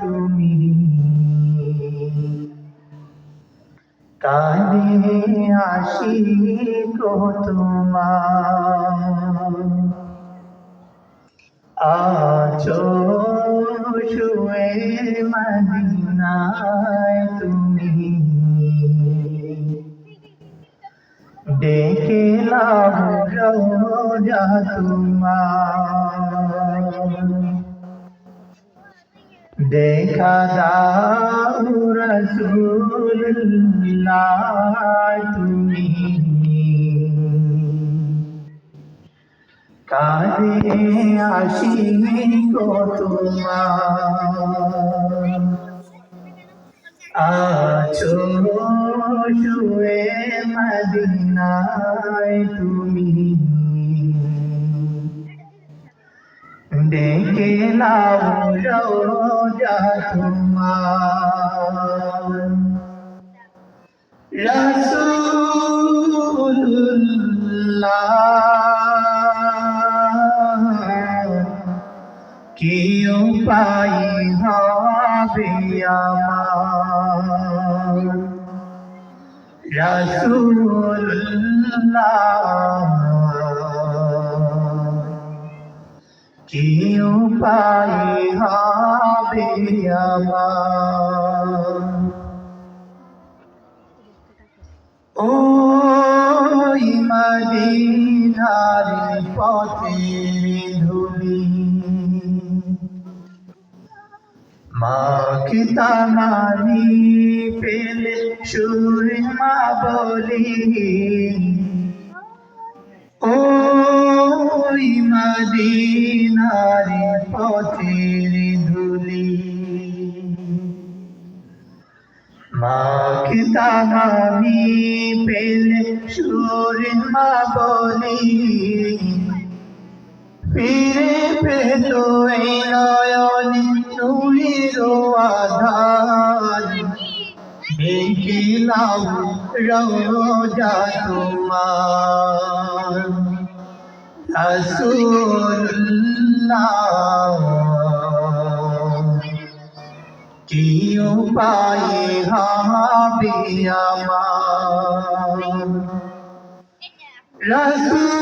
তুমি। কানে আসি তোমার আছো শুয়ে মদিনায় তুমি। ডেকে লাভ রোজা তোমার। দেখা দাও রসুল্লাহ তুমি। কাঁদে আসি গো তোমার। আছো শুয়ে মদিনায় তুমি। ডেকে নাও রোজা তোমার। রসুল্লাহ কি উপায় কি উপায় হবে আমার ওই মদিনার পথে ধুলি মাখিতা মানি পেলে সুরমা বলি। ওই মদিনার পথের ধুলি। মাখিতা মানি পেলে সুরমা বলি। ফিরে পেত এই নয়নে নুরির আধার। দেখিলাম রোজা তোমার। রসুল্লাহ কি উপায় হবে আমার। রসুল্লাহ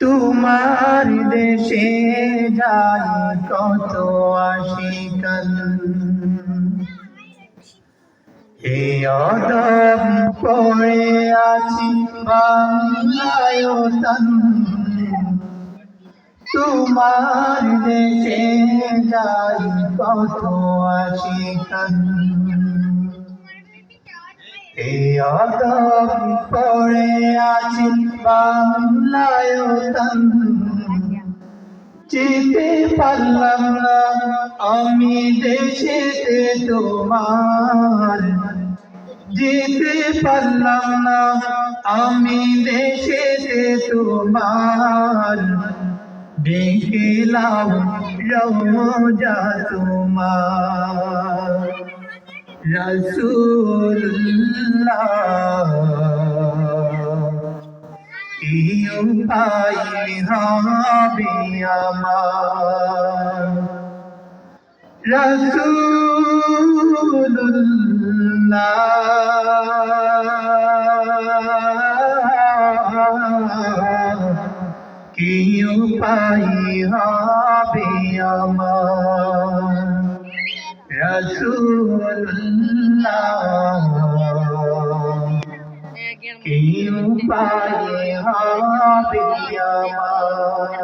তোমার দেশে যাই কত আশিকান এ অদম, পড়ে আছি বাংলায় তোমার দেশে যাই কত আশিকান এ অদম পড়ে আছি বাংলায় তন যেতে পারলাম না, আমি দেশেতে তোমার। যেতে পারলাম না, আমি দেশেতে তোমার। দেখিলাম রোজা তোমার। উপায় হবে আমার। রসুল্লাহ কি উপায় হবে আমার। কি উপায় হবে আমার